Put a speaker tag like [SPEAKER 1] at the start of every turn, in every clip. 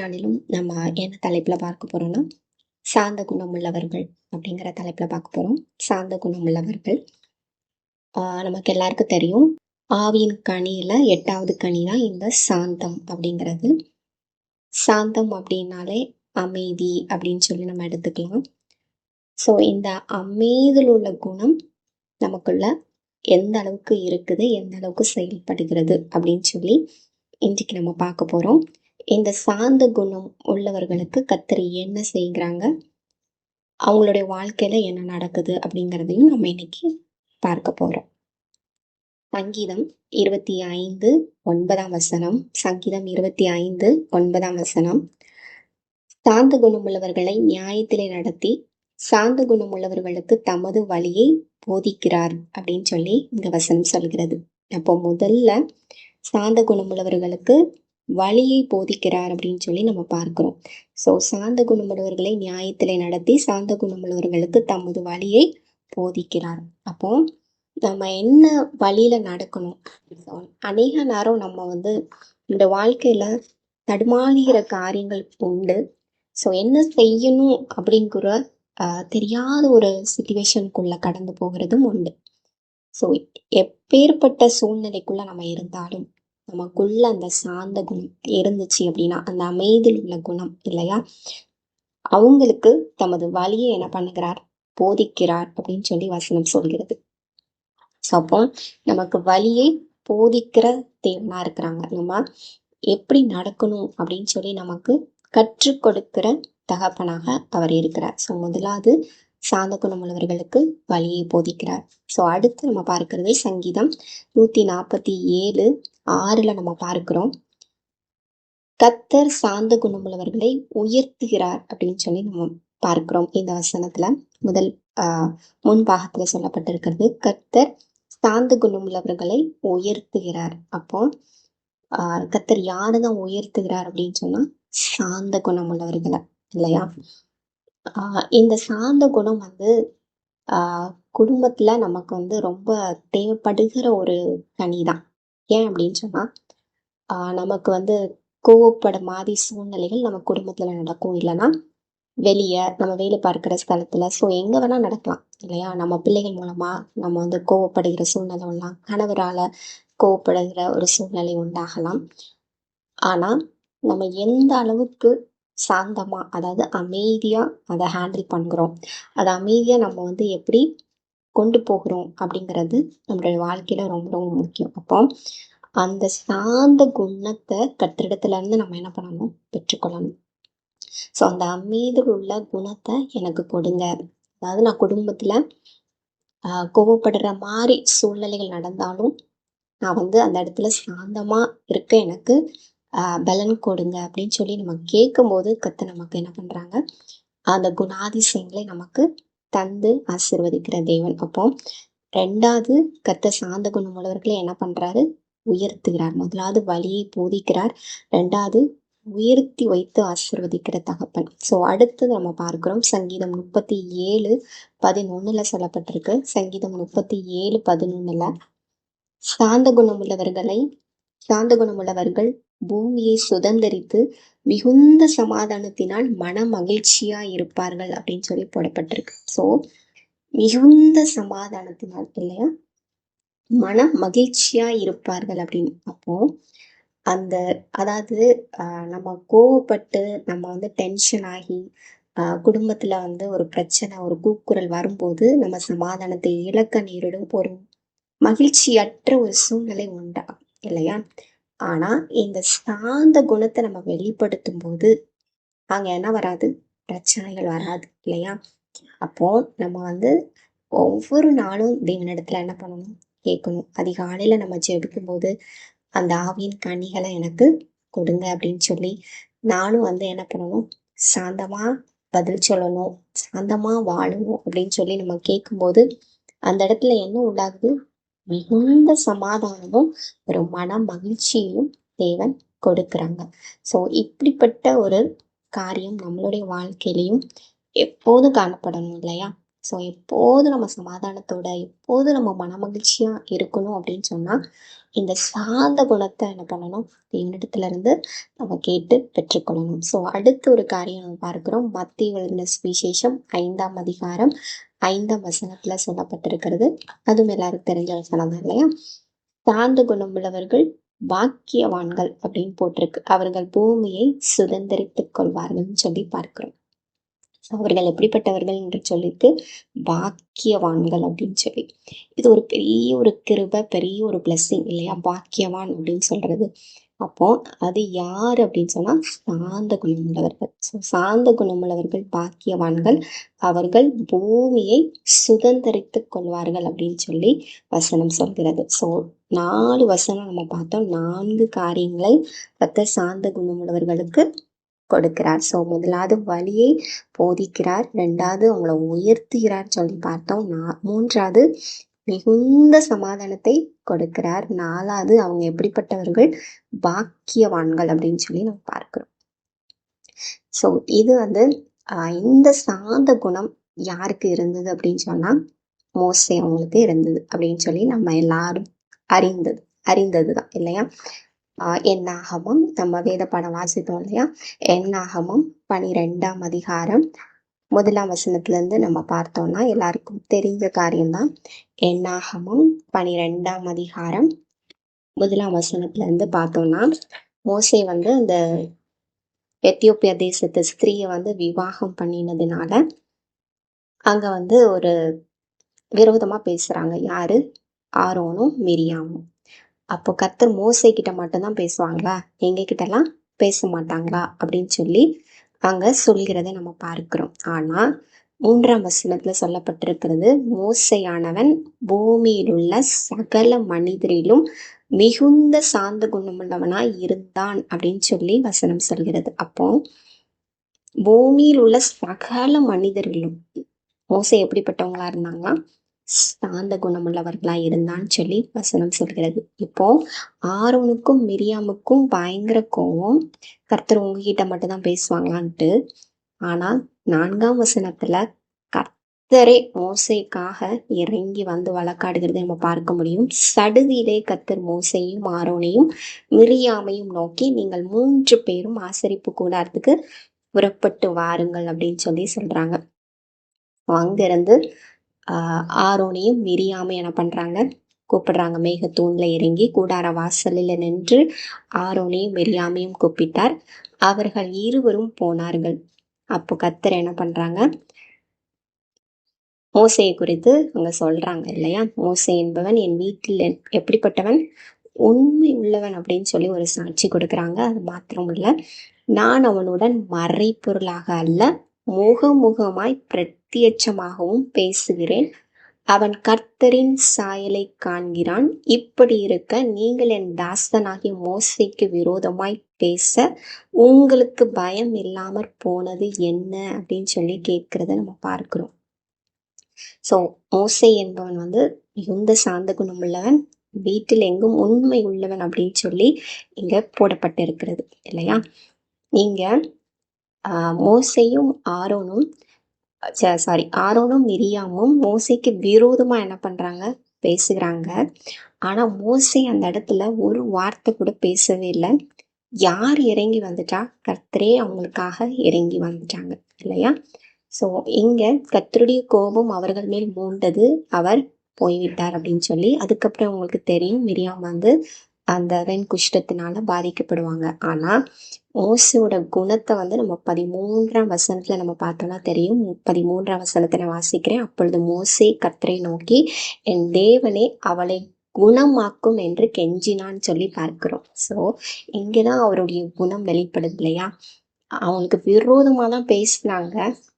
[SPEAKER 1] நாளிலும் நம்ம என்ன தலைப்பில் பார்க்க போகிறோம்னா சார்ந்த குணம் உள்ளவர்கள் அப்படிங்கிற தலைப்பில் பார்க்க போகிறோம் சார்ந்த குணம் உள்ளவர்கள் நமக்கு எல்லாருக்கும் தெரியும் ஆவியின் கனியில் எட்டாவது கனி தான் இந்த சாந்தம் அப்படிங்கிறது சாந்தம் அப்படின்னாலே அமைதி அப்படின்னு சொல்லி நம்ம எடுத்துக்கலாம் ஸோ இந்த அமைதியில் உள்ள குணம் நமக்குள்ள எந்த அளவுக்கு இருக்குது எந்த அளவுக்கு செயல்படுகிறது அப்படின்னு சொல்லி இன்றைக்கு நம்ம பார்க்க போகிறோம் இந்த சார்ந்த குணம் உள்ளவர்களுக்கு கத்தர் என்ன செய்கிறாங்க அவங்களுடைய வாழ்க்கையில் என்ன நடக்குது அப்படிங்கிறதையும் நம்ம இன்னைக்கு பார்க்க போகிறோம் சங்கீதம் இருபத்தி ஐந்து ஒன்பதாம் வசனம் சங்கீதம் இருபத்தி ஐந்து ஒன்பதாம் வசனம் சாந்த குணமுள்ளவர்களை நியாயத்திலே நடத்தி சாந்த குணமுள்ளவர்களுக்கு தமது வழியை போதிக்கிறார் அப்படின்னு சொல்லி இங்க வசனம் சொல்கிறது அப்போ முதல்ல சாந்த குணமுள்ளவர்களுக்கு வழியை போதிக்கிறார் அப்படின்னு சொல்லி நம்ம பார்க்கிறோம் ஸோ சாந்த குணமுள்ளவர்களை நியாயத்தில் நடத்தி சாந்த குணமுள்ளவர்களுக்கு தமது வழியை போதிக்கிறார் அப்போ நம்ம என்ன வழியில நடக்கணும் அநேக நேரம் நம்ம வந்து இந்த வாழ்க்கையில தடுமாறுகிற காரியங்கள் உண்டு ஸோ என்ன செய்யணும் அப்படிங்கிற தெரியாத ஒரு சுச்சுவேஷனுக்குள்ள கடந்து போகிறதும் உண்டு ஸோ எப்பேற்பட்ட சூழ்நிலைக்குள்ள நம்ம இருந்தாலும் நமக்குள்ள அந்த சாந்த குணம் இருந்துச்சு அப்படின்னா அந்த அமைதியில் உள்ள குணம் இல்லையா அவங்களுக்கு தமது வழியை என்ன பண்ணுகிறார் போதிக்கிறார் அப்படின்னு சொல்லி வசனம் சொல்கிறது அப்போ நமக்கு வழியை போதிக்கிற தேவனா இருக்கிறாங்க நம்ம எப்படி நடக்கணும் அப்படின்னு சொல்லி நமக்கு கற்றுக் கொடுக்கிற தகப்பனாக அவர் இருக்கிறார் ஸோ முதலாவது சாந்த குணமுள்ளவர்களுக்கு வழியை போதிக்கிறார் ஸோ அடுத்து நம்ம பார்க்கறது சங்கீதம் நூத்தி நாற்பத்தி ஏழு ஆறுல நம்ம பார்க்கிறோம் கத்தர் சாந்த குணமுள்ளவர்களை உயர்த்துகிறார் அப்படின்னு சொல்லி நம்ம பார்க்கிறோம் இந்த வசனத்துல முதல் முன்பாகத்துல பாகத்துல சொல்லப்பட்டிருக்கிறது கத்தர் சாந்த குணமுள்ளவர்களை உயர்த்துகிறார் அப்போ கத்தர் யாரை தான் உயர்த்துகிறார் அப்படின்னு சொன்னா சாந்த குணமுள்ளவர்களை இல்லையா இந்த சார்ந்த குணம் வந்து குடும்பத்தில் நமக்கு வந்து ரொம்ப தேவைப்படுகிற ஒரு கனி தான் ஏன் அப்படின்னு சொன்னால் நமக்கு வந்து கோவப்பட மாதிரி சூழ்நிலைகள் நம்ம குடும்பத்தில் நடக்கும் இல்லைன்னா வெளியே நம்ம வேலை பார்க்குற ஸ்தலத்தில் ஸோ எங்கே வேணால் நடக்கலாம் இல்லையா நம்ம பிள்ளைகள் மூலமாக நம்ம வந்து கோவப்படுகிற சூழ்நிலை உண்டாம் கணவரால் கோவப்படுகிற ஒரு சூழ்நிலை உண்டாகலாம் ஆனால் நம்ம எந்த அளவுக்கு சாந்தமாக அதாவது அமைதியாக அதை ஹேண்டில் பண்ணுறோம் அதை அமைதியாக நம்ம வந்து எப்படி கொண்டு போகிறோம் அப்படிங்கிறது நம்மளுடைய வாழ்க்கையில் ரொம்ப ரொம்ப முக்கியம் அப்போ அந்த சாந்த குணத்தை இருந்து நம்ம என்ன பண்ணணும் பெற்றுக்கொள்ளணும் ஸோ அந்த அமைதியில் உள்ள குணத்தை எனக்கு கொடுங்க அதாவது நான் குடும்பத்தில் கோவப்படுற மாதிரி சூழ்நிலைகள் நடந்தாலும் நான் வந்து அந்த இடத்துல சாந்தமாக இருக்க எனக்கு பலன் கொடுங்க அப்படின்னு சொல்லி நம்ம கேட்கும்போது கத்தை நமக்கு என்ன பண்ணுறாங்க அந்த குணாதிசயங்களை நமக்கு தந்து ஆசிர்வதிக்கிற தேவன் அப்போ ரெண்டாவது கத்த சாந்த குணம் உள்ளவர்களை என்ன பண்ணுறாரு உயர்த்துகிறார் முதலாவது வழியை போதிக்கிறார் ரெண்டாவது உயர்த்தி வைத்து ஆசிர்வதிக்கிற தகப்பன் ஸோ அடுத்து நம்ம பார்க்கிறோம் சங்கீதம் முப்பத்தி ஏழு பதினொன்னுல சொல்லப்பட்டிருக்கு சங்கீதம் முப்பத்தி ஏழு பதினொன்னுல சாந்த குணம் உள்ளவர்களை சாந்த குணமுள்ளவர்கள் பூமியை சுதந்திரித்து மிகுந்த சமாதானத்தினால் மன மகிழ்ச்சியா இருப்பார்கள் அப்படின்னு சொல்லி போடப்பட்டிருக்கு ஸோ மிகுந்த சமாதானத்தினால் இல்லையா மன மகிழ்ச்சியா இருப்பார்கள் அப்படின்னு அப்போ அந்த அதாவது நம்ம கோவப்பட்டு நம்ம வந்து டென்ஷன் ஆகி குடும்பத்துல வந்து ஒரு பிரச்சனை ஒரு கூக்குரல் வரும்போது நம்ம சமாதானத்தை இழக்க நேரிடும் ஒரு மகிழ்ச்சியற்ற ஒரு சூழ்நிலை உண்டாகும் இல்லையா ஆனால் இந்த சாந்த குணத்தை நம்ம வெளிப்படுத்தும் போது அங்கே என்ன வராது பிரச்சனைகள் வராது இல்லையா அப்போ நம்ம வந்து ஒவ்வொரு நாளும் தேவனிடத்துல என்ன பண்ணணும் கேட்கணும் அதிகாலையில் நம்ம ஜெபிக்கும் போது அந்த ஆவியின் கனிகளை எனக்கு கொடுங்க அப்படின்னு சொல்லி நானும் வந்து என்ன பண்ணணும் சாந்தமாக பதில் சொல்லணும் சாந்தமாக வாழணும் அப்படின்னு சொல்லி நம்ம கேட்கும்போது அந்த இடத்துல என்ன உண்டாகுது மிகுந்த சமாதானமும் ஒரு மன மகிழ்ச்சியையும் தேவன் கொடுக்குறாங்க ஸோ இப்படிப்பட்ட ஒரு காரியம் நம்மளுடைய வாழ்க்கையிலையும் எப்போதும் காணப்படணும் இல்லையா ஸோ எப்போது நம்ம சமாதானத்தோட எப்போது நம்ம மன இருக்கணும் அப்படின்னு சொன்னால் இந்த சாந்த குணத்தை என்ன பண்ணணும் தேவனிடத்துல இருந்து நம்ம கேட்டு பெற்றுக்கொள்ளணும் ஸோ அடுத்து ஒரு காரியம் நம்ம பார்க்குறோம் மத்திய விழுந்த சுவிசேஷம் ஐந்தாம் அதிகாரம் ஐந்தாம் வசனத்துல சொல்லப்பட்டிருக்கிறது அதுவும் எல்லாருக்கும் தெரிஞ்ச வசனம் இல்லையா சார்ந்த குணமுள்ளவர்கள் பாக்கியவான்கள் அப்படின்னு போட்டிருக்கு அவர்கள் பூமியை சுதந்திரித்துக் கொள்வார்கள்னு சொல்லி பார்க்கிறோம் அவர்கள் எப்படிப்பட்டவர்கள் என்று சொல்லிட்டு பாக்கியவான்கள் அப்படின்னு சொல்லி இது ஒரு பெரிய ஒரு கிருப பெரிய ஒரு பிளஸ்ஸிங் இல்லையா பாக்கியவான் அப்படின்னு சொல்றது அப்போது அது யார் அப்படின்னு சொன்னால் சாந்த குணமுள்ளவர்கள் ஸோ சாந்த குணமுள்ளவர்கள் பாக்கியவான்கள் அவர்கள் பூமியை சுதந்திரித்து கொள்வார்கள் அப்படின்னு சொல்லி வசனம் சொல்கிறது ஸோ நாலு வசனம் நம்ம பார்த்தோம் நான்கு காரியங்களை கத்த சாந்த குணமுள்ளவர்களுக்கு கொடுக்கிறார் ஸோ முதலாவது வழியை போதிக்கிறார் ரெண்டாவது அவங்கள உயர்த்துகிறார் சொல்லி பார்த்தோம் நான் மூன்றாவது மிகுந்த சமாதானத்தை கொடுக்கிறார் நாலாவது அவங்க எப்படிப்பட்டவர்கள் பாக்கியவான்கள் அப்படின்னு சொல்லி நம்ம பார்க்கிறோம் ஸோ இது வந்து இந்த சாந்த குணம் யாருக்கு இருந்தது அப்படின்னு சொன்னா மோஸ்ட்லி அவங்களுக்கு இருந்தது அப்படின்னு சொல்லி நம்ம எல்லாரும் அறிந்தது அறிந்தது தான் இல்லையா என்னாகமும் நம்ம வேத படம் வாசித்தோம் இல்லையா என்னாகமும் பனிரெண்டாம் அதிகாரம் முதலாம் வசனத்துலேருந்து நம்ம பார்த்தோம்னா எல்லாருக்கும் தெரிஞ்ச காரியம்தான் எண்ணாகமும் பனிரெண்டாம் அதிகாரம் முதலாம் வசனத்துலேருந்து பார்த்தோம்னா மோசை வந்து அந்த எத்தியோப்பியா தேசத்து ஸ்திரீயை வந்து விவாகம் பண்ணினதுனால அங்கே வந்து ஒரு விரோதமாக பேசுகிறாங்க யாரு ஆரோனும் மிரியாமும் அப்போ கத்தர் மோசை கிட்ட மட்டும்தான் பேசுவாங்களா எங்க கிட்டலாம் பேச மாட்டாங்களா அப்படின்னு சொல்லி அங்கே சொல்கிறத நம்ம பார்க்கிறோம் ஆனால் மூன்றாம் வசனத்தில் சொல்லப்பட்டிருக்கிறது மோசையானவன் பூமியிலுள்ள சகல மனிதரிலும் மிகுந்த சாந்த குணமுள்ளவனாக இருந்தான் அப்படின்னு சொல்லி வசனம் சொல்கிறது அப்போ பூமியில் உள்ள சகல மனிதர்களும் மோசை எப்படிப்பட்டவங்களா இருந்தாங்கன்னா சாந்த குணமுள்ளவர்களாக இருந்தான்னு சொல்லி வசனம் சொல்கிறது இப்போ ஆரோனுக்கும் மிரியாமுக்கும் பயங்கர கோவம் கர்த்தர் உங்ககிட்ட மட்டும்தான் பேசுவாங்களான்ட்டு ஆனால் நான்காம் வசனத்துல கர்த்தரே மோசைக்காக இறங்கி வந்து வழக்காடுகிறது நம்ம பார்க்க முடியும் சடுதியிலே கர்த்தர் மோசையும் ஆரோனையும் மிரியாமையும் நோக்கி நீங்கள் மூன்று பேரும் ஆசரிப்பு கூடாரத்துக்கு புறப்பட்டு வாருங்கள் அப்படின்னு சொல்லி சொல்றாங்க அங்கிருந்து ஆரோனையும் மிரியாம என்ன பண்ணுறாங்க கூப்பிடுறாங்க மேகத்தூண்ல இறங்கி கூடார வாசலில் நின்று ஆரோனையும் மிரியாமையும் கூப்பிட்டார் அவர்கள் இருவரும் போனார்கள் அப்போ கத்தர் என்ன பண்றாங்க மோசையை குறித்து அவங்க சொல்றாங்க இல்லையா மோசை என்பவன் என் வீட்டில் எப்படிப்பட்டவன் உண்மை உள்ளவன் அப்படின்னு சொல்லி ஒரு சாட்சி கொடுக்குறாங்க அது மாத்திரம் இல்லை நான் அவனுடன் மறைப்பொருளாக அல்ல முகமுகமாய் பிரத்தியட்சமாகவும் பேசுகிறேன். அவன் கர்த்தரின் சாயலை காண்கிறான். இப்படி இருக்க நீங்கள் என் தாசனாகிய மோசைக்கு விரோதமாய் பேச உங்களுக்கு பயம் இல்லாமற் போனது என்ன? அப்படின்னு சொல்லி கேட்கிறத நம்ம பார்க்கிறோம். ஸோ மோசை என்பவன் வந்து மிகுந்த குணம் குணமுள்ளவன் வீட்டில் எங்கும் உண்மை உள்ளவன் அப்படின்னு சொல்லி இங்க போடப்பட்டிருக்கிறது இல்லையா? நீங்க மோசையும் ஆரோனும் சாரி ஆரோனும் மிரியாமும் மோசைக்கு விரோதமாக என்ன பண்ணுறாங்க பேசுகிறாங்க ஆனால் மோசை அந்த இடத்துல ஒரு வார்த்தை கூட பேசவே இல்லை யார் இறங்கி வந்துட்டா கர்த்தரே அவங்களுக்காக இறங்கி வந்துட்டாங்க இல்லையா ஸோ இங்கே கத்தருடைய கோபம் அவர்கள் மேல் மூண்டது அவர் போய்விட்டார் அப்படின்னு சொல்லி அதுக்கப்புறம் அவங்களுக்கு தெரியும் மிரியாம் வந்து அந்த வெண் குஷ்டத்தினால பாதிக்கப்படுவாங்க ஆனால் மோசியோட குணத்தை வந்து நம்ம பதிமூன்றாம் வசனத்தில் நம்ம பார்த்தோம்னா தெரியும் பதிமூன்றாம் வசனத்தை நான் வாசிக்கிறேன் அப்பொழுது மோசே கத்திரை நோக்கி என் தேவனே அவளை குணமாக்கும் என்று கெஞ்சினான்னு சொல்லி பார்க்கிறோம் ஸோ இங்கே தான் அவருடைய குணம் வெளிப்படுது இல்லையா அவங்களுக்கு விரோதமாக தான் பேசினாங்க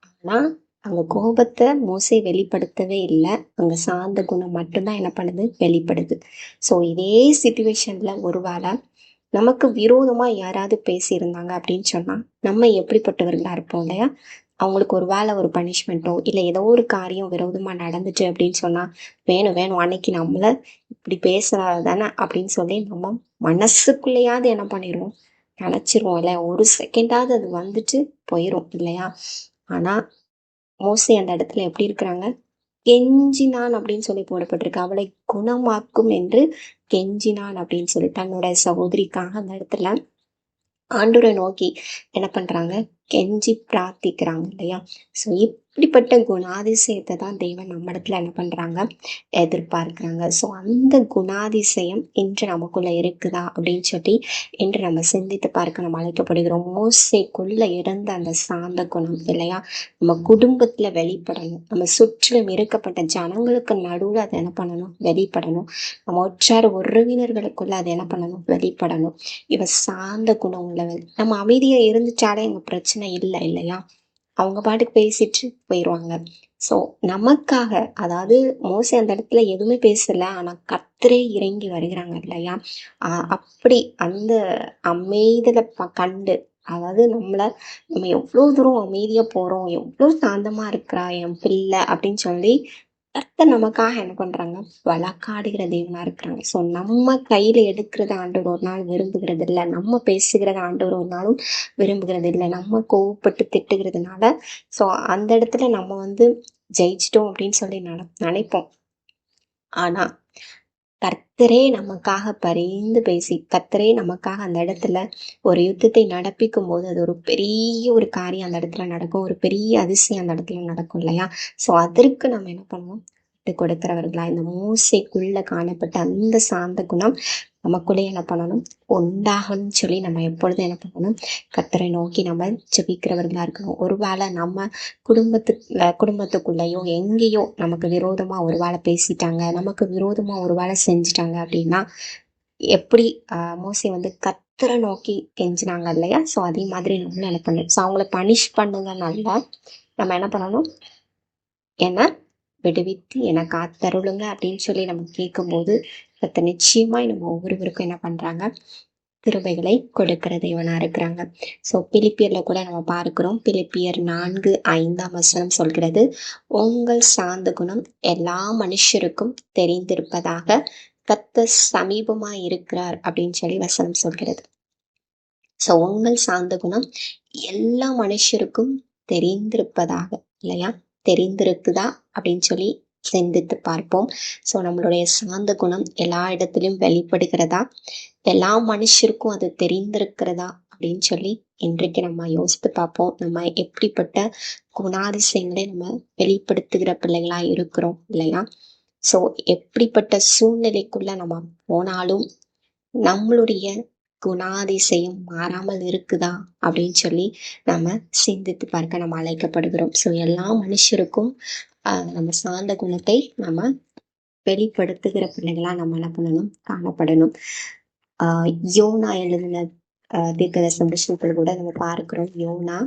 [SPEAKER 1] ஆனால் அவங்க கோபத்தை மோசை வெளிப்படுத்தவே இல்லை அவங்க சார்ந்த குணம் மட்டும்தான் என்ன பண்ணுது வெளிப்படுது ஸோ இதே சுச்சுவேஷனில் ஒருவேளை நமக்கு விரோதமா யாராவது பேசியிருந்தாங்க அப்படின்னு சொன்னா நம்ம எப்படிப்பட்டவர்களா இருப்போம் இல்லையா அவங்களுக்கு ஒரு வேலை ஒரு பனிஷ்மெண்ட்டோ இல்லை ஏதோ ஒரு காரியம் விரோதமாக நடந்துச்சு அப்படின்னு சொன்னால் வேணும் வேணும் அன்னைக்கு நம்மளை இப்படி பேசுனால தானே அப்படின்னு சொல்லி நம்ம மனசுக்குள்ளேயாவது என்ன பண்ணிடுவோம் நினச்சிருவோம் இல்லை ஒரு செகண்டாவது அது வந்துட்டு போயிடும் இல்லையா ஆனால் மோஸ்ட்லி அந்த இடத்துல எப்படி இருக்கிறாங்க கெஞ்சினான் அப்படின்னு சொல்லி போடப்பட்டிருக்கு அவளை குணமாக்கும் என்று கெஞ்சினான் அப்படின்னு சொல்லி தன்னோட சகோதரிக்காக அந்த இடத்துல ஆண்டோரை நோக்கி என்ன பண்றாங்க கெஞ்சி பிரார்த்திக்கிறாங்க இல்லையா ஸோ இப் இப்படிப்பட்ட குணாதிசயத்தை தான் தெய்வம் நம்ம இடத்துல என்ன பண்ணுறாங்க எதிர்பார்க்குறாங்க ஸோ அந்த குணாதிசயம் இன்று நமக்குள்ளே இருக்குதா அப்படின்னு சொல்லி இன்று நம்ம சிந்தித்து பார்க்க நம்ம அழைக்கப்படுகிறோம் மோசைக்குள்ளே இருந்த அந்த சாந்த குணம் இல்லையா நம்ம குடும்பத்தில் வெளிப்படணும் நம்ம சுற்றிலும் இருக்கப்பட்ட ஜனங்களுக்கு நடுவில் அதை என்ன பண்ணணும் வெளிப்படணும் நம்ம ஒற்றார் உறவினர்களுக்குள்ள அதை என்ன பண்ணணும் வெளிப்படணும் இவன் சார்ந்த குணம் உள்ளவன் நம்ம அமைதியாக இருந்துச்சாலே எங்கள் பிரச்சனை இல்லை இல்லையா அவங்க பாட்டுக்கு பேசிட்டு போயிடுவாங்க ஸோ நமக்காக அதாவது மோசே அந்த இடத்துல எதுவுமே பேசலை ஆனால் கத்தரே இறங்கி வருகிறாங்க இல்லையா அப்படி அந்த அமைதியில் ப கண்டு அதாவது நம்மளை நம்ம எவ்வளோ தூரம் அமைதியாக போகிறோம் எவ்வளோ சாந்தமாக இருக்கிறா என் பிள்ளை அப்படின்னு சொல்லி கர்த்தர் நமக்காக என்ன பண்றாங்க வழக்காடுகிற தெய்வமா இருக்கிறாங்க ஸோ நம்ம கையில எடுக்கிறத ஆண்டவர் ஒரு நாள் விரும்புகிறது இல்லை நம்ம பேசுகிறத ஆண்டவர் ஒரு நாளும் விரும்புகிறது இல்லை நம்ம கோவப்பட்டு திட்டுகிறதுனால ஸோ அந்த இடத்துல நம்ம வந்து ஜெயிச்சிட்டோம் அப்படின்னு சொல்லி நினைப்போம் ஆனா கர்த்தரே நமக்காக பரிந்து பேசி கர்த்தரே நமக்காக அந்த இடத்துல ஒரு யுத்தத்தை நடப்பிக்கும் போது அது ஒரு பெரிய ஒரு காரியம் அந்த இடத்துல நடக்கும் ஒரு பெரிய அதிசயம் அந்த இடத்துல நடக்கும் இல்லையா ஸோ அதற்கு நம்ம என்ன பண்ணுவோம் கொடுக்கிறவர்களா இந்த மூசைக்குள்ள காணப்பட்ட அந்த சாந்த குணம் நமக்குள்ளே என்ன பண்ணணும் உண்டாகணும்னு சொல்லி நம்ம எப்பொழுதும் என்ன பண்ணணும் கத்தரை நோக்கி நம்ம ஜபிக்கிறவர்களா இருக்கணும் ஒருவேளை நம்ம குடும்பத்துக்கு குடும்பத்துக்குள்ளேயோ எங்கேயோ நமக்கு விரோதமாக ஒரு வேலை பேசிட்டாங்க நமக்கு விரோதமாக ஒரு வேலை செஞ்சிட்டாங்க அப்படின்னா எப்படி மோசி வந்து கத்திர நோக்கி கெஞ்சினாங்க இல்லையா ஸோ அதே மாதிரி நம்மளும் என்ன பண்ணணும் ஸோ அவங்கள பனிஷ் பண்ணுங்கனால நம்ம என்ன பண்ணணும் என்ன விடுவித்து என காத்தருளுங்க அப்படின்னு சொல்லி நம்ம கேட்கும்போது கத்த நிச்சயமாய் நம்ம ஒவ்வொருவருக்கும் என்ன பண்றாங்க கிருபைகளை கொடுக்கிற இவனா இருக்கிறாங்க ஸோ பிலிப்பியர்ல கூட நம்ம பார்க்கிறோம் பிலிப்பியர் நான்கு ஐந்தாம் வசனம் சொல்கிறது உங்கள் சார்ந்த குணம் எல்லா மனுஷருக்கும் தெரிந்திருப்பதாக கத்த சமீபமா இருக்கிறார் அப்படின்னு சொல்லி வசனம் சொல்கிறது ஸோ உங்கள் சார்ந்த குணம் எல்லா மனுஷருக்கும் தெரிந்திருப்பதாக இல்லையா தெரிந்திருக்குதா அப்படின்னு சொல்லி சிந்தித்து பார்ப்போம் ஸோ நம்மளுடைய சாந்த குணம் எல்லா இடத்துலையும் வெளிப்படுகிறதா எல்லா மனுஷருக்கும் அது தெரிந்திருக்கிறதா அப்படின்னு சொல்லி இன்றைக்கு நம்ம யோசித்து பார்ப்போம் நம்ம எப்படிப்பட்ட குணாதிசயங்களை நம்ம வெளிப்படுத்துகிற பிள்ளைகளா இருக்கிறோம் இல்லையா ஸோ எப்படிப்பட்ட சூழ்நிலைக்குள்ள நம்ம போனாலும் நம்மளுடைய குணாதிசயம் மாறாமல் இருக்குதா அப்படின்னு சொல்லி நம்ம சிந்தித்து பார்க்க நம்ம அழைக்கப்படுகிறோம் ஸோ எல்லா மனுஷருக்கும் நம்ம சார்ந்த குணத்தை நம்ம வெளிப்படுத்துகிற பிள்ளைகளா நம்ம என்ன பண்ணணும் காணப்படணும் ஆஹ் யோனா எழுதின தீர்க்கதர்சன விஷயத்தில் கூட நம்ம பார்க்கிறோம் யோனா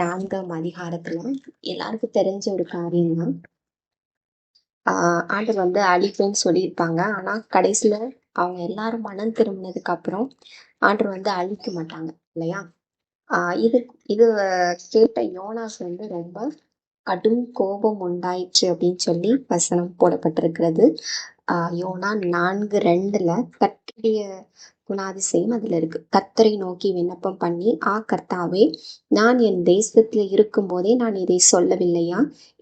[SPEAKER 1] நான்காம் அதிகாரத்துல எல்லாருக்கும் தெரிஞ்ச ஒரு காரியம் தான் ஆஹ் ஆண்டர் வந்து அழிப்பேன்னு சொல்லியிருப்பாங்க ஆனா கடைசியில அவங்க எல்லாரும் மனம் திரும்பினதுக்கு அப்புறம் ஆண்டர் வந்து அழிக்க மாட்டாங்க இல்லையா இது இது கேட்ட யோனாஸ் வந்து ரொம்ப கடும் கோபம் உண்டாயிற்று அப்படின்னு சொல்லி வசனம் போடப்பட்டிருக்கிறது யோனா நான்கு ரெண்டுல கத்தருடைய குணாதிசயம் அதுல இருக்கு கத்தரை நோக்கி விண்ணப்பம் பண்ணி ஆ கர்த்தாவே நான் என் தேசத்துல இருக்கும் போதே நான் இதை சொல்லவில்லையா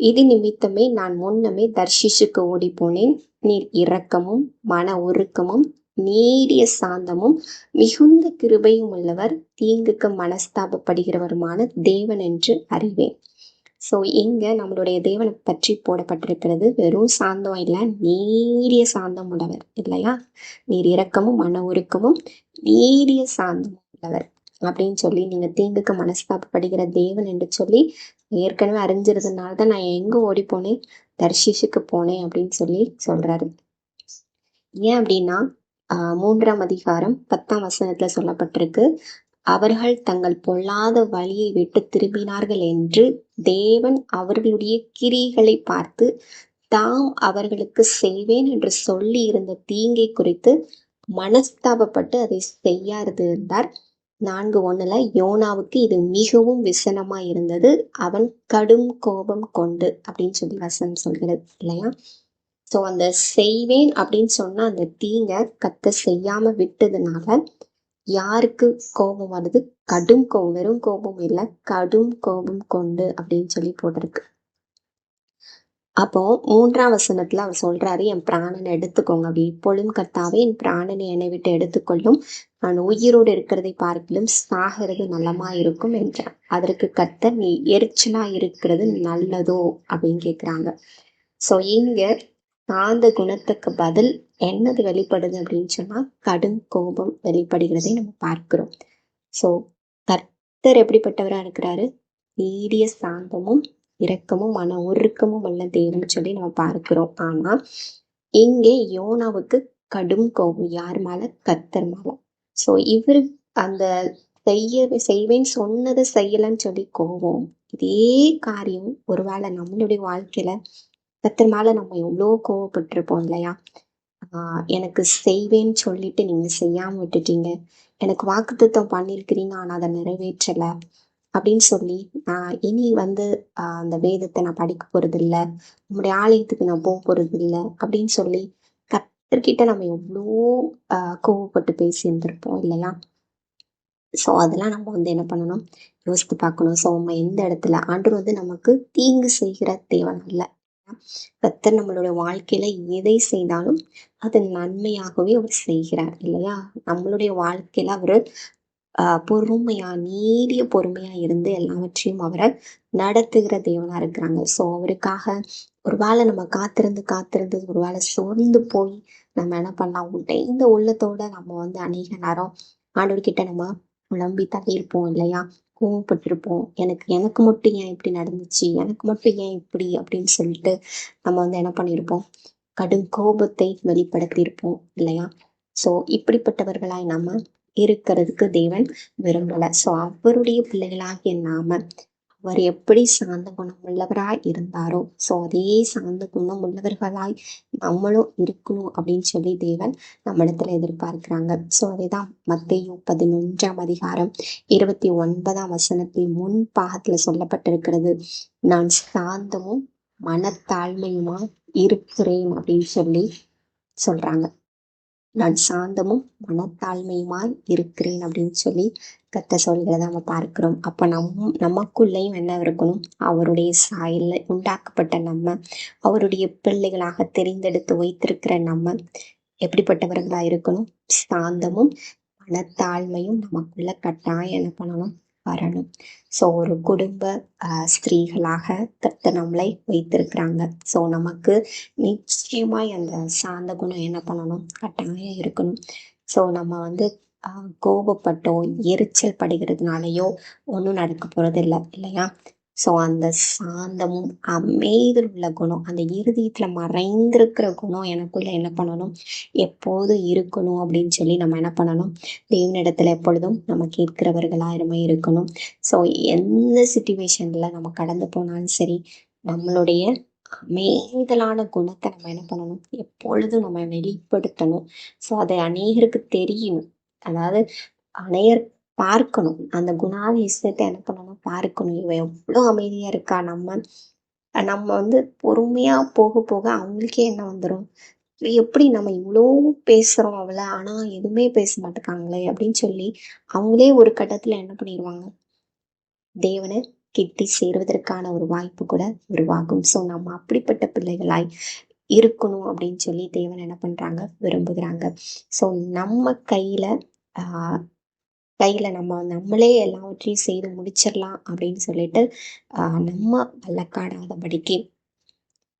[SPEAKER 1] இது நிமித்தமே நான் முன்னமே தர்ஷிஷுக்கு ஓடி போனேன் நீர் இரக்கமும் மன ஒருக்கமும் நீடிய சாந்தமும் மிகுந்த கிருபையும் உள்ளவர் தீங்குக்கு மனஸ்தாபப்படுகிறவருமான தேவன் என்று அறிவேன் ஸோ இங்கே நம்மளுடைய தேவனை பற்றி போடப்பட்டிருக்கிறது வெறும் சாந்தம் இல்லை நீரிய சாந்தம் உள்ளவர் இல்லையா நீர் இறக்கமும் மன உருக்கமும் நீரிய சாந்தம் உள்ளவர் அப்படின்னு சொல்லி நீங்க தீங்குக்கு மனஸ்தாபப்படுகிற தேவன் என்று சொல்லி ஏற்கனவே அறிஞ்சிருந்ததுனால தான் நான் எங்க ஓடி போனேன் தர்ஷிஷுக்கு போனேன் அப்படின்னு சொல்லி சொல்றாரு ஏன் அப்படின்னா மூன்றாம் அதிகாரம் பத்தாம் வசனத்துல சொல்லப்பட்டிருக்கு அவர்கள் தங்கள் பொல்லாத வழியை விட்டு திரும்பினார்கள் என்று தேவன் அவர்களுடைய கிரிகளை பார்த்து தாம் அவர்களுக்கு செய்வேன் என்று சொல்லி இருந்த தீங்கை குறித்து மனஸ்தாபப்பட்டு அதை செய்யாது இருந்தார் நான்கு ஒண்ணுல யோனாவுக்கு இது மிகவும் விசனமா இருந்தது அவன் கடும் கோபம் கொண்டு அப்படின்னு சொல்லி வசனம் சொல்கிறது இல்லையா ஸோ அந்த செய்வேன் அப்படின்னு சொன்ன அந்த தீங்க கத்த செய்யாம விட்டதுனால யாருக்கு கோபம் வருது கடும் கோபம் வெறும் கோபம் இல்லை கடும் கோபம் கொண்டு அப்படின்னு சொல்லி போட்டிருக்கு அப்போ மூன்றாம் வசனத்துல அவர் சொல்றாரு என் பிராணனை எடுத்துக்கோங்க அப்படி இப்பொழுதும் கத்தாவே என் பிராணனை என்னை விட்டு எடுத்துக்கொள்ளும் நான் உயிரோடு இருக்கிறதை பார்க்கலும் சாகிறது நல்லமா இருக்கும் என்றான் அதற்கு கத்த நீ எரிச்சலா இருக்கிறது நல்லதோ அப்படின்னு கேக்குறாங்க சோ இங்க சார்ந்த குணத்துக்கு பதில் என்னது வெளிப்படுது அப்படின்னு சொன்னா கடும் கோபம் வெளிப்படுகிறதை நம்ம பார்க்கிறோம் ஸோ கர்த்தர் எப்படிப்பட்டவரா இருக்கிறாரு நீடிய சாந்தமும் இரக்கமும் மன உருக்கமும் உள்ள தேவன் சொல்லி நம்ம பார்க்கிறோம் ஆனா இங்கே யோனாவுக்கு கடும் கோபம் யார் மேல கர்த்தர் மேலே ஸோ இவர் அந்த செய்ய செய்வேன் சொன்னதை செய்யலன்னு சொல்லி கோபம் இதே காரியம் ஒருவேளை நம்மளுடைய வாழ்க்கையில கத்தர் மேல நம்ம எவ்வளோ கோவப்பட்டிருப்போம் இல்லையா ஆஹ் எனக்கு செய்வேன்னு சொல்லிட்டு நீங்க செய்யாம விட்டுட்டீங்க எனக்கு வாக்குத்தத்தம் பண்ணியிருக்கிறீங்க ஆனா அதை நிறைவேற்றல அப்படின்னு சொல்லி நான் இனி வந்து அந்த வேதத்தை நான் படிக்க போறது இல்லை நம்முடைய ஆலயத்துக்கு நான் போக போறது இல்லை அப்படின்னு சொல்லி கத்தர்கிட்ட நம்ம எவ்வளோ கோவப்பட்டு பேசி இருந்திருப்போம் இல்லையா ஸோ அதெல்லாம் நம்ம வந்து என்ன பண்ணணும் யோசித்து பார்க்கணும் ஸோ நம்ம எந்த இடத்துல ஆண்டு வந்து நமக்கு தீங்கு செய்கிற தேவன் இல்லை கத்த நம்மளுடைய வாழ்க்கையில எதை செய்தாலும் அது நன்மையாகவே அவர் செய்கிறார் இல்லையா நம்மளுடைய வாழ்க்கையில அவர் பொறுமையா நீடிய பொறுமையா இருந்து எல்லாவற்றையும் அவரை நடத்துகிற தேவனா இருக்கிறாங்க சோ அவருக்காக ஒரு வேளை நம்ம காத்திருந்து காத்திருந்து ஒரு வேளை சோர்ந்து போய் நம்ம என்ன பண்ணலாம் உண்டை இந்த உள்ளத்தோட நம்ம வந்து அநேக நேரம் ஆண்டோர்கிட்ட நம்ம புலம்பி தள்ளி இருப்போம் இல்லையா கோவப்பட்டிருப்போம் எனக்கு எனக்கு மட்டும் ஏன் இப்படி நடந்துச்சு எனக்கு மட்டும் ஏன் இப்படி அப்படின்னு சொல்லிட்டு நம்ம வந்து என்ன பண்ணியிருப்போம் கடும் கோபத்தை வெளிப்படுத்தியிருப்போம் இல்லையா ஸோ இப்படிப்பட்டவர்களாய் நம்ம இருக்கிறதுக்கு தேவன் விரும்பலை ஸோ அவருடைய பிள்ளைகளாகிய நாம அவர் எப்படி சார்ந்த குணம் உள்ளவராய் இருந்தாரோ ஸோ அதே சார்ந்த குணம் உள்ளவர்களாய் நம்மளும் இருக்கணும் அப்படின்னு சொல்லி தேவன் நம்மிடத்துல எதிர்பார்க்கிறாங்க ஸோ அதேதான் மத்தையும் பதினொன்றாம் அதிகாரம் இருபத்தி ஒன்பதாம் வசனத்தில் முன் பாகத்துல சொல்லப்பட்டிருக்கிறது நான் சாந்தமும் மனத்தாழ்மையுமா இருக்கிறேன் அப்படின்னு சொல்லி சொல்றாங்க நான் சாந்தமும் மனத்தாழ்மையுமாய் இருக்கிறேன் அப்படின்னு சொல்லி கத்த சொல்கிறத நம்ம பார்க்கிறோம் அப்போ நம்ம நமக்குள்ளேயும் என்ன இருக்கணும் அவருடைய சாயலில் உண்டாக்கப்பட்ட நம்ம அவருடைய பிள்ளைகளாக தெரிந்தெடுத்து வைத்திருக்கிற நம்ம எப்படிப்பட்டவர்களாக இருக்கணும் சாந்தமும் மனத்தாழ்மையும் நமக்குள்ள கட்டாயம் என்ன பண்ணணும் வரணும் ஸோ ஒரு குடும்ப ஸ்திரீகளாக கத்த நம்மளை வைத்திருக்கிறாங்க ஸோ நமக்கு நிச்சயமாய் அந்த சார்ந்த குணம் என்ன பண்ணணும் கட்டாயம் இருக்கணும் ஸோ நம்ம வந்து கோபப்பட்டோ எரிச்சல் படுகிறதுனாலையோ ஒன்றும் நடக்க போகிறது இல்லை இல்லையா ஸோ அந்த சாந்தமும் அமைதியில் உள்ள குணம் அந்த இருதயத்தில் மறைந்திருக்கிற குணம் எனக்குள்ளே என்ன பண்ணணும் எப்போதும் இருக்கணும் அப்படின்னு சொல்லி நம்ம என்ன பண்ணணும் தேவனிடத்தில் எப்பொழுதும் நம்ம கேட்கிறவர்களாக இருமே இருக்கணும் ஸோ எந்த சுச்சுவேஷனில் நம்ம கடந்து போனாலும் சரி நம்மளுடைய அமைதலான குணத்தை நம்ம என்ன பண்ணணும் எப்பொழுதும் நம்ம வெளிப்படுத்தணும் ஸோ அதை அநேகருக்கு தெரியணும் அதாவது அநேகர் பார்க்கணும் அந்த குணாதிசயத்தை என்ன பண்ணணும் பார்க்கணும் இவன் எவ்வளோ அமைதியாக இருக்கா நம்ம நம்ம வந்து பொறுமையாக போக போக அவங்களுக்கே என்ன வந்துடும் எப்படி நம்ம இவ்வளோ பேசுகிறோம் அவளை ஆனால் எதுவுமே பேச மாட்டேக்காங்களே அப்படின்னு சொல்லி அவங்களே ஒரு கட்டத்தில் என்ன பண்ணிடுவாங்க தேவனை கிட்டி சேருவதற்கான ஒரு வாய்ப்பு கூட உருவாகும் ஸோ நம்ம அப்படிப்பட்ட பிள்ளைகளாய் இருக்கணும் அப்படின்னு சொல்லி தேவன் என்ன பண்ணுறாங்க விரும்புகிறாங்க ஸோ நம்ம கையில் கையில் நம்ம நம்மளே எல்லாவற்றையும் செய்து முடிச்சிடலாம் அப்படின்னு சொல்லிட்டு நம்ம வழக்காடாதபடிக்கு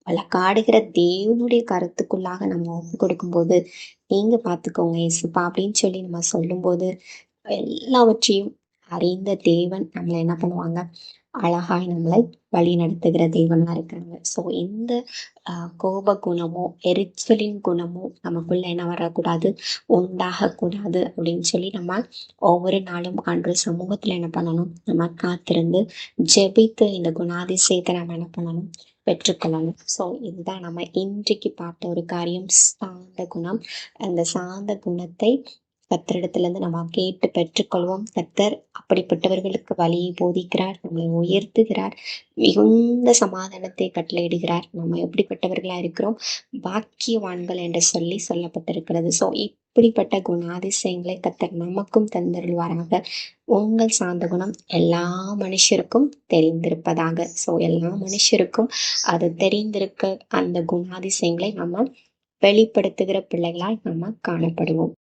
[SPEAKER 1] வழக்காடுகிற தேவனுடைய கருத்துக்குள்ளாக நம்ம ஒப்பு கொடுக்கும்போது நீங்க பார்த்துக்கோங்க இயேசுப்பா அப்படின்னு சொல்லி நம்ம சொல்லும்போது எல்லாவற்றையும் அறிந்த தேவன் நம்மளை என்ன பண்ணுவாங்க அழகாய் நம்மளை வழி நடத்துகிற தெய்வம்லாம் இருக்காங்க ஸோ எந்த கோப குணமோ எரிச்சலின் குணமோ நமக்குள்ள என்ன வரக்கூடாது உண்டாகக்கூடாது அப்படின்னு சொல்லி நம்ம ஒவ்வொரு நாளும் அன்று சமூகத்தில் என்ன பண்ணணும் நம்ம காத்திருந்து ஜெபித்து இந்த குணாதிசயத்தை நம்ம என்ன பண்ணணும் பெற்றுக்கொள்ளணும் ஸோ இதுதான் நம்ம இன்றைக்கு பார்த்த ஒரு காரியம் சாந்த குணம் அந்த சாந்த குணத்தை இருந்து நம்ம கேட்டு பெற்றுக்கொள்வோம் கத்தர் அப்படிப்பட்டவர்களுக்கு வழியை போதிக்கிறார் நம்மை உயர்த்துகிறார் மிகுந்த சமாதானத்தை கட்டளையிடுகிறார் நம்ம எப்படிப்பட்டவர்களாக இருக்கிறோம் பாக்கியவான்கள் என்று சொல்லி சொல்லப்பட்டிருக்கிறது ஸோ இப்படிப்பட்ட குணாதிசயங்களை கத்தர் நமக்கும் தந்தருள்வாராக உங்கள் சார்ந்த குணம் எல்லா மனுஷருக்கும் தெரிந்திருப்பதாக ஸோ எல்லா மனுஷருக்கும் அது தெரிந்திருக்க அந்த குணாதிசயங்களை நம்ம வெளிப்படுத்துகிற பிள்ளைகளால் நம்ம காணப்படுவோம்